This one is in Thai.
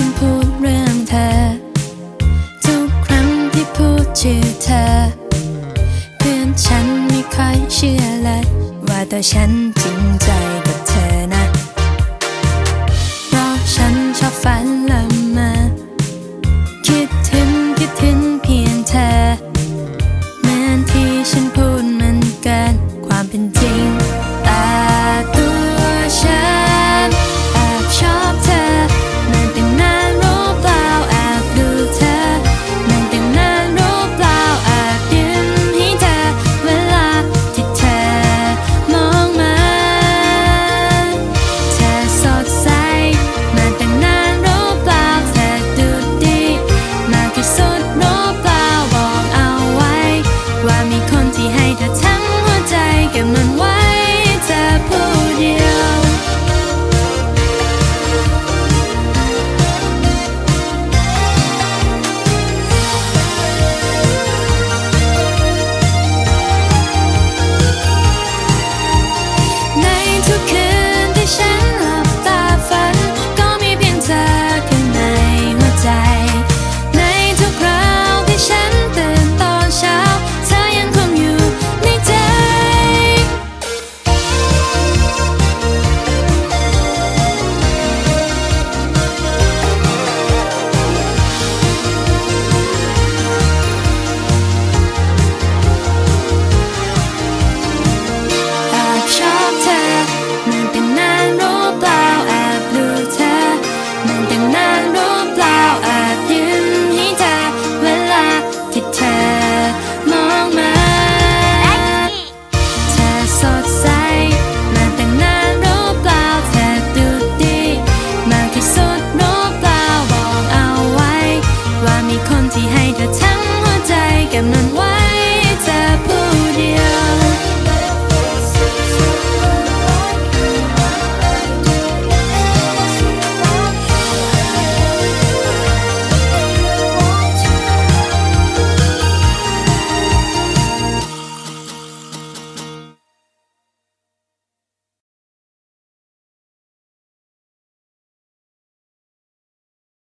ันพูดเรื่องเธอ ทุกครั้งที่พูดชื่อเธอ เพื่อนฉันไม่เคยเชื่อเลย ว่าตัวฉันจริงใจกับเธอนะ เพราะฉันชอบฝัน สดใส มาแต่งหน้ารู้เปล่าเธอดูดี มาที่สุดรู้เปล่าบอกเอาไว้ ว่ามีคนที่ให้เธอทั้งหัวใจกับมันว่า